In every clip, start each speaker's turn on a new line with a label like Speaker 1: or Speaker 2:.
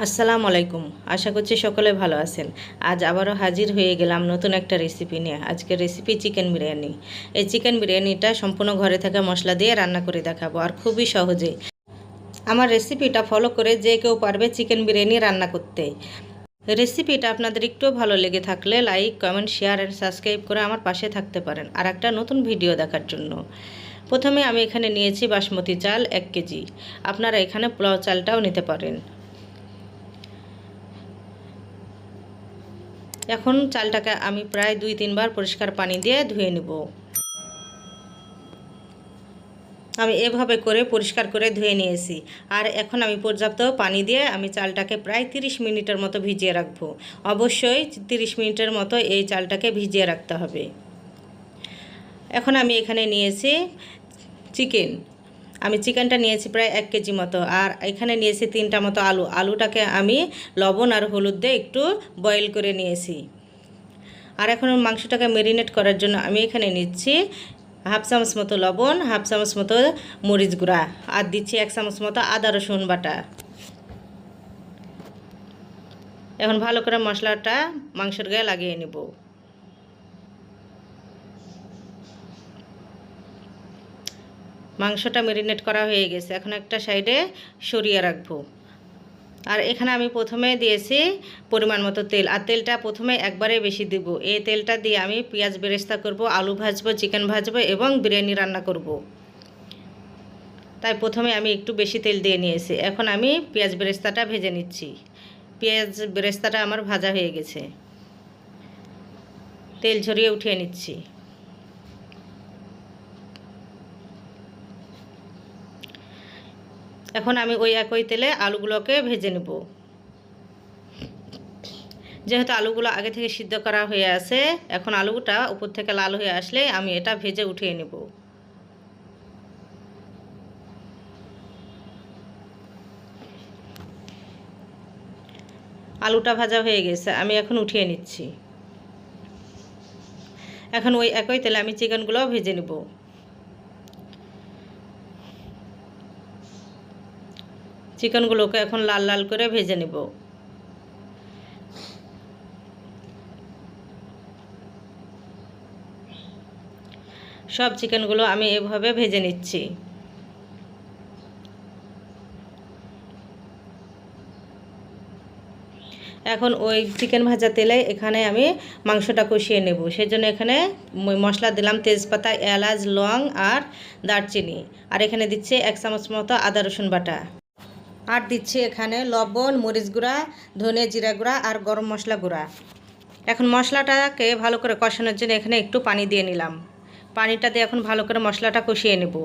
Speaker 1: আসসালামু আলাইকুম। আশা করছি সকলে ভালো আছেন। আজ আবারও হাজির হয়ে গেলাম নতুন একটা রেসিপি নিয়ে। আজকের রেসিপি চিকেন বিরিয়ানি। এই চিকেন বিরিয়ানিটা সম্পূর্ণ ঘরে থাকা মশলা দিয়ে রান্না করে দেখাবো, আর খুবই সহজে। আমার রেসিপিটা ফলো করে যে কেউ পারবে চিকেন বিরিয়ানি রান্না করতে। রেসিপিটা আপনাদের একটু ভালো লেগে থাকলে like comment share and subscribe করে আমার পাশে থাকতে পারেন। আর একটা নতুন ভিডিও দেখার জন্য। প্রথমে আমি এখানে নিয়েছি বাসমতি চাল এক কেজি। আপনারা এখানে পোলাও চালটাও নিতে পারেন। এখন চালটাকে আমি প্রায় দুই, তিনবার পরিষ্কার পানি দিয়ে ধুয়ে নেব। আমি এভাবে করে পরিষ্কার করে ধুয়ে নিয়েছি। আর এখন আমি পর্যাপ্ত পানি দিয়ে আমি চালটাকে প্রায় তিরিশ মিনিটের মতো ভিজিয়ে রাখব। অবশ্যই তিরিশ মিনিটের মতো এই চালটাকে ভিজিয়ে রাখতে হবে। এখন আমি এখানে নিয়েছি চিকেন। আমি চিকেনটা নিয়েছি প্রায় এক কেজি মতো। আর এখানে নিয়েছি তিনটা মতো আলু। আলুটাকে আমি লবণ আর হলুদ দিয়ে একটু বয়েল করে নিয়েছি। আর এখন মাংসটাকে মেরিনেট করার জন্য আমি এখানে নিচ্ছি হাফ চামচ মতো লবণ হাফ চামচ মতো মরিচ গুঁড়া আর দিচ্ছি এক চামচ মতো আদা, রসুন বাটা। এখন ভালো করে মশলাটা মাংসের গায়ে লাগিয়ে নেব। মাংসটা মেরিনেট করা হয়ে গেছে। এখন একটা সাইডে সরিয়ে রাখব। আর এখানে আমি প্রথমে দিয়েছি পরিমাণ মতো তেল। আর তেলটা প্রথমে একবারে বেশি দিব। এই তেলটা দিয়ে আমি পেঁয়াজ বেরেস্তা করব, আলু ভাজবো চিকেন ভাজবো এবং বিরিয়ানি রান্না করব। তাই প্রথমে আমি একটু বেশি তেল দিয়ে নিয়েছি। এখন আমি পেঁয়াজ বেরেস্তাটা ভেজে নিচ্ছি। পেঁয়াজ বেরেস্তাটা আমার ভাজা হয়ে গেছে। তেল ঝরিয়ে উঠিয়ে নিচ্ছি। এখন আমি ওই একই তেলে আলুগুলোকে ভেজে নেব। যেহেতু আলুগুলো আগে থেকে সিদ্ধ করা হয়ে আছে, এখন আলুটা উপর থেকে লাল হয়ে আসলে আমি এটা ভেজে উঠিয়ে নেব। আলুটা ভাজা হয়ে গেছে, আমি এখন উঠিয়ে নিচ্ছি। এখন ওই একই তেলে আমি চিকেনগুলো ভেজে নেব। চিকেনগুলোকে এখন লাল লাল করে ভেজে নেব। সব চিকেনগুলো আমি এভাবে ভেজে নিচ্ছি। এখন ওই চিকেন ভাজা তেলে এখানে আমি মাংসটা কষিয়ে নেব। সেজন্য এখানে মশলা দিলাম তেজপাতা, এলাচ, লং আর দারচিনি। আর এখানে দিচ্ছে এক চামচ মতো আদা রসুন বাটা। আর দিচ্ছি এখানে লবণ, মরিচ গুঁড়া, ধনে জিরা গুঁড়া আর গরম মশলা গুঁড়া। এখন মশলাটাকে ভালো করে কষানোর জন্য এখানে একটু পানি দিয়ে নিলাম। পানিটা দিয়ে এখন ভালো করে মশলাটা কষিয়ে নেব।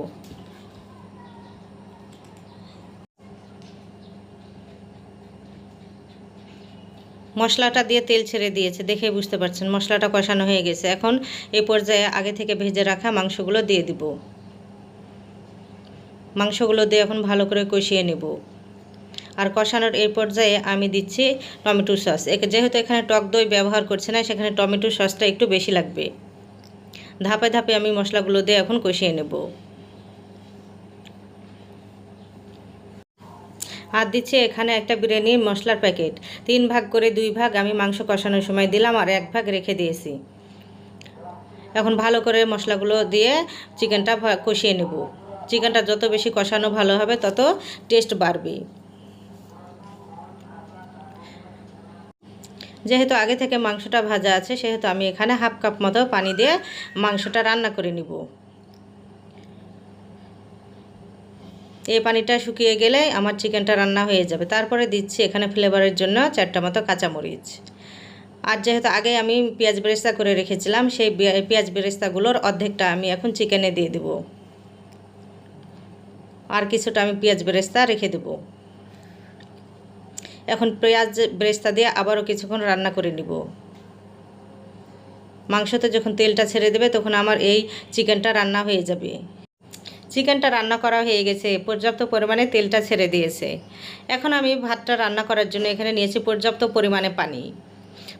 Speaker 1: মশলাটা দিয়ে তেল ছেড়ে দিয়েছে, দেখে বুঝতে পারছেন, মশলাটা কষানো হয়ে গেছে। এখন এই পর্যায়ে আগে থেকে ভেজে রাখা মাংসগুলো দিয়ে দিব। মাংসগুলো দিয়ে এখন ভালো করে কষিয়ে নেব। আর কষানোর এই পর্যায়ে আমি দিচ্ছি টমেটো সস। একে যেহেতু এখানে টক দই ব্যবহার করছে না, সেখানে টমেটো সসটা একটু বেশি লাগবে। ধাপে ধাপে আমি মশলাগুলো দিয়ে এখন কষিয়ে নেব। আর দিচ্ছি এখানে একটা বিরিয়ানি মশলার প্যাকেট। তিন ভাগ করে দুই ভাগ আমি মাংস কষানোর সময় দিলাম আর এক ভাগ রেখে দিয়েছি। এখন ভালো করে মশলাগুলো দিয়ে চিকেনটা কষিয়ে নেব। চিকেনটা যত বেশি কষানো ভালো হবে, তত টেস্ট বাড়বে। যেহেতু আগে থেকে মাংসটা ভাজা আছে, সেহেতু আমি এখানে হাফ কাপ মতো পানি দিয়ে মাংসটা রান্না করে নিব। এই পানিটা শুকিয়ে গেলে আমার চিকেনটা রান্না হয়ে যাবে। তারপরে দিচ্ছি এখানে ফ্লেভারের জন্য চারটা মতো কাঁচামরিচ। আর যেহেতু আগে আমি পেঁয়াজ বেরেস্তা করে রেখেছিলাম, সেই পেঁয়াজ বেরেস্তাগুলোর অর্ধেকটা আমি এখন চিকেনে দিয়ে দেব। আর কিছুটা আমি পেঁয়াজ বেরেস্তা রেখে দেবো। এখন পেঁয়াজ ব্রেস্তা দিয়ে আবারও কিছুক্ষণ রান্না করে নিব। মাংসতে যখন তেলটা ছেড়ে দেবে তখন আমার এই চিকেনটা রান্না হয়ে যাবে। চিকেনটা রান্না করা হয়ে গেছে, পর্যাপ্ত পরিমাণে তেলটা ছেড়ে দিয়েছে। এখন আমি ভাতটা রান্না করার জন্য এখানে নিয়েছি পর্যাপ্ত পরিমাণে পানি।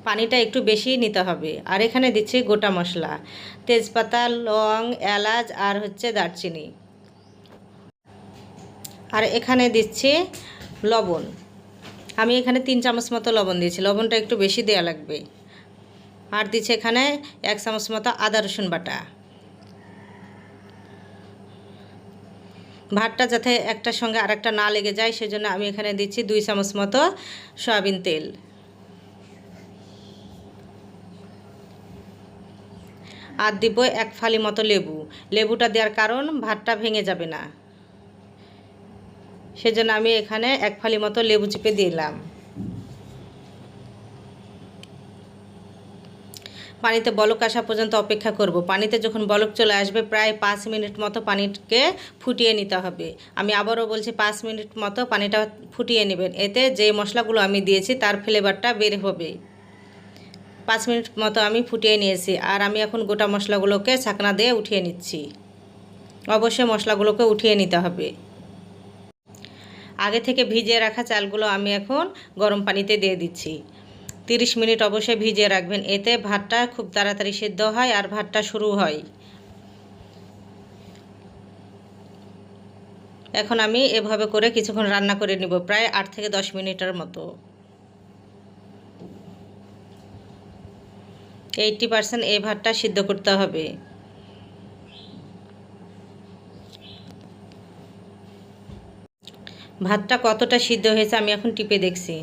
Speaker 1: পানিটা একটু বেশি নিতে হবে। আর এখানে দিচ্ছি গোটা মশলা, তেজপাতা, লং, এলাচ আর হচ্ছে দারচিনি। আর এখানে দিচ্ছি লবণ। আমি এখানে তিন চামচ মতো লবণ দিয়েছি। লবণটা একটু বেশি দেওয়া লাগবে। আর দিচ্ছে এখানে এক চামচ মতো আদা রসুন বাটা। ভাতটা যাতে একটার সঙ্গে আরেকটা না লেগে যায়, সেজন্য আমি এখানে দিচ্ছি দুই চামচ মতো সয়াবিন তেল। আর দিব এক ফালি মতো লেবু। লেবুটা দেওয়ার কারণ ভাতটা ভেঙে যাবে না। সেজন্য আমি এখানে এক ফালি মতো লেবু চিপে দিলাম। পানিতে বলক আসা পর্যন্ত অপেক্ষা করব। পানিতে যখন বলক চলে আসবে, প্রায় পাঁচ মিনিট মতো পানিকে ফুটিয়ে নিতে হবে। আমি আবারও বলছি, পাঁচ মিনিট মতো পানিটা ফুটিয়ে নেবেন। এতে যে মশলাগুলো আমি দিয়েছি, তার ফ্লেভারটা বের হবে। পাঁচ মিনিট মতো আমি ফুটিয়ে নিয়েছি আর আমি এখন গোটা মশলাগুলোকে ছাকনা দিয়ে উঠিয়ে নিচ্ছি। অবশ্যই মশলাগুলোকে উঠিয়ে নিতে হবে। আগে থেকে ভিজিয়ে রাখা চালগুলো আমি এখন গরম পানিতে দিয়ে দিচ্ছি। তিরিশ মিনিট অবশ্যই ভিজিয়ে রাখবেন। এতে ভাতটা খুব তাড়াতাড়ি সিদ্ধ হয় আর ভাতটা শুরু হয়। এখন আমি এভাবে করে কিছুক্ষণ রান্না করে নিব, প্রায় আট থেকে দশ মিনিটের মতো। এইটটি পার্সেন্ট এই ভাতটা সিদ্ধ করতে হবে। ভাতটা কতটা সিদ্ধ হয়েছে আমি এখন টিপে দেখছি।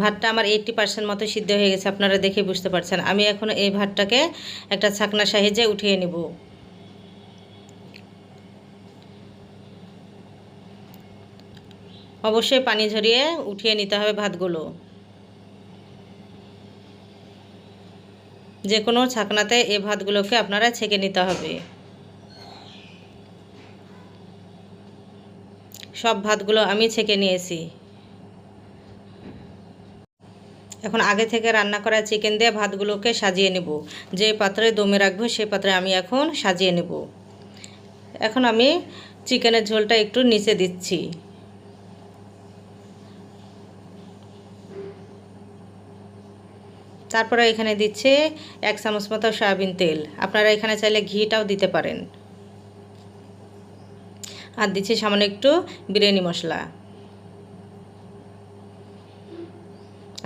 Speaker 1: ভাতটা আমার এইটটি পার্সেন্ট মতো সিদ্ধ হয়ে গেছে, আপনারা দেখে বুঝতে পারছেন। আমি এখন এই ভাতটাকে একটা ছাকনা সাহায্যে উঠিয়ে নেব। অবশ্যই পানি ঝরিয়ে উঠিয়ে নিতে হবে ভাতগুলো। যে কোনো ছাকনাতে এই ভাতগুলোকে আপনারা ছেঁকে নিতে হবে। সব ভাতগুলো আমি ছেঁকে নিয়েছি। এখন আগে থেকে রান্না করা চিকেন দিয়ে ভাতগুলোকে সাজিয়ে নেব। যে পাত্রে দমে রাখব সেই পাত্রে আমি এখন সাজিয়ে নেব। এখন আমি চিকেনের ঝোলটা একটু নিচে দিচ্ছি। তারপরে এখানে দিচ্ছে এক চামচ মতো সয়াবিন তেল। আপনারা এখানে চাইলে ঘিটাও দিতে পারেন। আর দিচ্ছি সামান্য একটু বিরিয়ানি মশলা।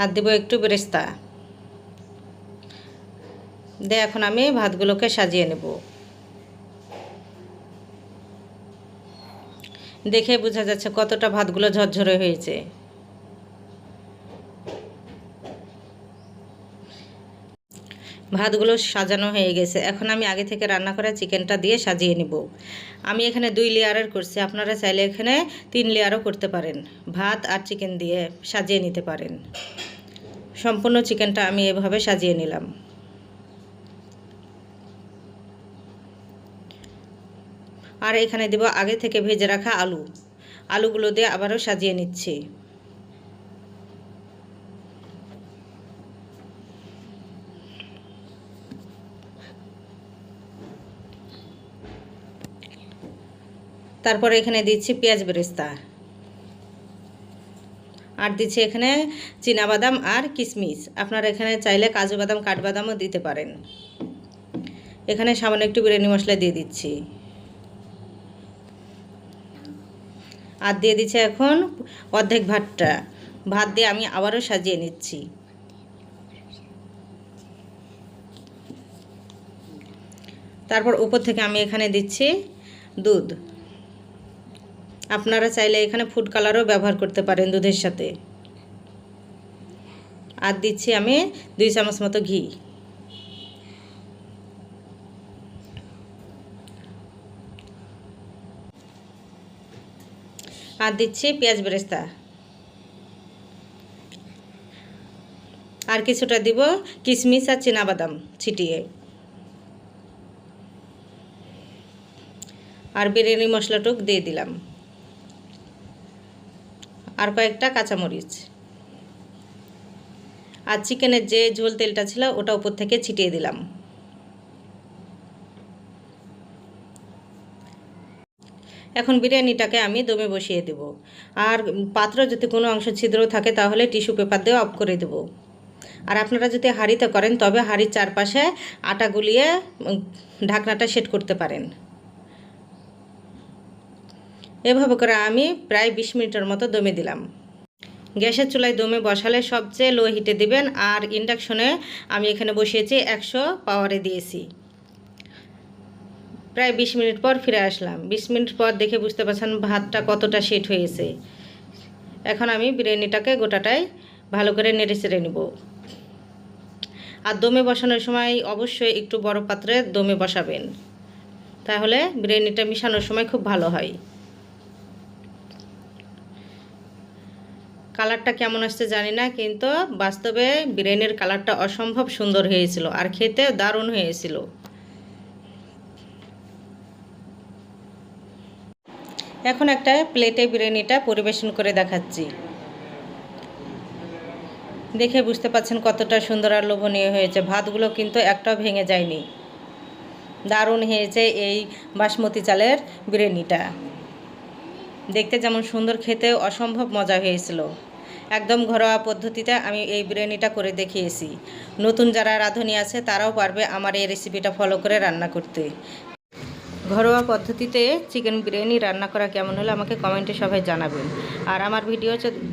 Speaker 1: আর দেবো একটু বেরেস্তা। দে, এখন আমি ভাতগুলোকে সাজিয়ে নেব। দেখে বোঝা যাচ্ছে কতটা ভাতগুলো ঝরঝরে হয়েছে। ভাতগুলো সাজানো হয়ে গেছে। এখন আমি আগে থেকে রান্না করা চিকেনটা দিয়ে সাজিয়ে নিব। আমি এখানে দুই লেয়ারের করছি। আপনারা চাইলে এখানে তিন লেয়ারও করতে পারেন। ভাত আর চিকেন দিয়ে সাজিয়ে নিতে পারেন। সম্পূর্ণ চিকেনটা আমি এভাবে সাজিয়ে নিলাম। আর এখানে দেব আগে থেকে ভেজে রাখা আলু। আলুগুলো দিয়ে আবারও সাজিয়ে নিচ্ছি। তারপরে এখানে দিচ্ছি পেঁয়াজ বেরেস্তা। আর দিচ্ছি এখানে বাদাম আর কিশমিশ আপনারা এখানে চাইলে কাজু বাদাম কাঠবাদামও দিতে পারেন। এখানে সামান্য একটু বিরিয়ানি মশলা দিয়ে দিচ্ছি। আর দিয়ে দিচ্ছে এখন অর্ধেক ভাতটা। ভাত দিয়ে আমি আবারও সাজিয়ে নিচ্ছি। তারপর উপর থেকে আমি এখানে দিচ্ছি দুধ। আপনারা চাইলে এখানে ফুড কালারও ব্যবহার করতে পারেন দুধের সাথে। আর দিচ্ছি আমি দুই চামচ মতো ঘি। আর দিচ্ছি পেঁয়াজ বেরেস্তা। আর কিছুটা দিব কিশমিশ আর বাদাম ছিটিয়ে। আর বিরিয়ানি মশলাটুক দিয়ে দিলাম। কয়েকটা কাঁচামরিচ। আর চিকেনের যে ঝোল তেলটা ছিল, ওটা উপর থেকে ছিটিয়ে দিলাম। এখন বিরিয়ানিটাকে আমি দমে বসিয়ে দেব। আর পাত্র যদি কোনো অংশ ছিদ্র থাকে, তাহলে টিস্যু পেপার দিয়ে অফ করে দেব। আর আপনারা যদি হাঁড়িতে করেন, তবে হাঁড়ির চারপাশে আটা গুলিয়ে ঢাকনাটা সেট করতে পারেন। এভাবে করে আমি প্রায় বিশ মিনিটের মতো দমে দিলাম। গ্যাসের চুলায় দমে বসালে সবচেয়ে লো হিটে দিবেন আর ইন্ডাকশনে আমি এখানে বসিয়েছি একশো পাওয়ারে দিয়েছি। প্রায় বিশ মিনিট পর ফিরে আসলাম। বিশ মিনিট পর দেখে বুঝতে পারছেন ভাতটা কতটা সেট হয়েছে। এখন আমি বিরিয়ানিটাকে গোটাটাই ভালো করে নেড়ে চেড়ে নেব। আর দমে বসানোর সময় অবশ্যই একটু বড় পাত্রে দমে বসাবেন। তাহলে বিরিয়ানিটা মিশানোর সময় খুব ভালো হয়। কালারটা কেমন আসছে জানি না, কিন্তু বাস্তবে বিরিয়ানির কালারটা অসম্ভব সুন্দর হয়েছিল আর খেতে দারুণ হয়েছিল। এখন একটা প্লেটে বিরিয়ানিটা পরিবেশন করে দেখাচ্ছি। দেখে বুঝতে পাচ্ছেন কতটা সুন্দর আর লোভনীয় হয়েছে। ভাতগুলো কিন্তু একটাও ভেঙে যায়নি। দারুণ হয়েছে এই বাসমতি চালের বিরিয়ানিটা। দেখতে যেমন সুন্দর খেতে অসম্ভব মজা হয়েছিল। একদম ঘরোয়া পদ্ধতিতে আমি এই বিরিয়ানিটা করে দেখিয়েছি। নতুন যারা রাঁধুনি আছে, তারাও পারবে আমার এই রেসিপিটা ফলো করে রান্না করতে। ঘরোয়া পদ্ধতিতে চিকেন বিরিয়ানি রান্না করা কেমন হলো আমাকে কমেন্টে সবাই জানাবেন। আর আমার ভিডিও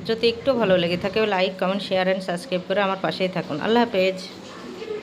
Speaker 1: যদি একটু ভালো লেগে থাকে like comment share and subscribe করে আমার পাশেই থাকুন। আল্লাহ হাফেজ।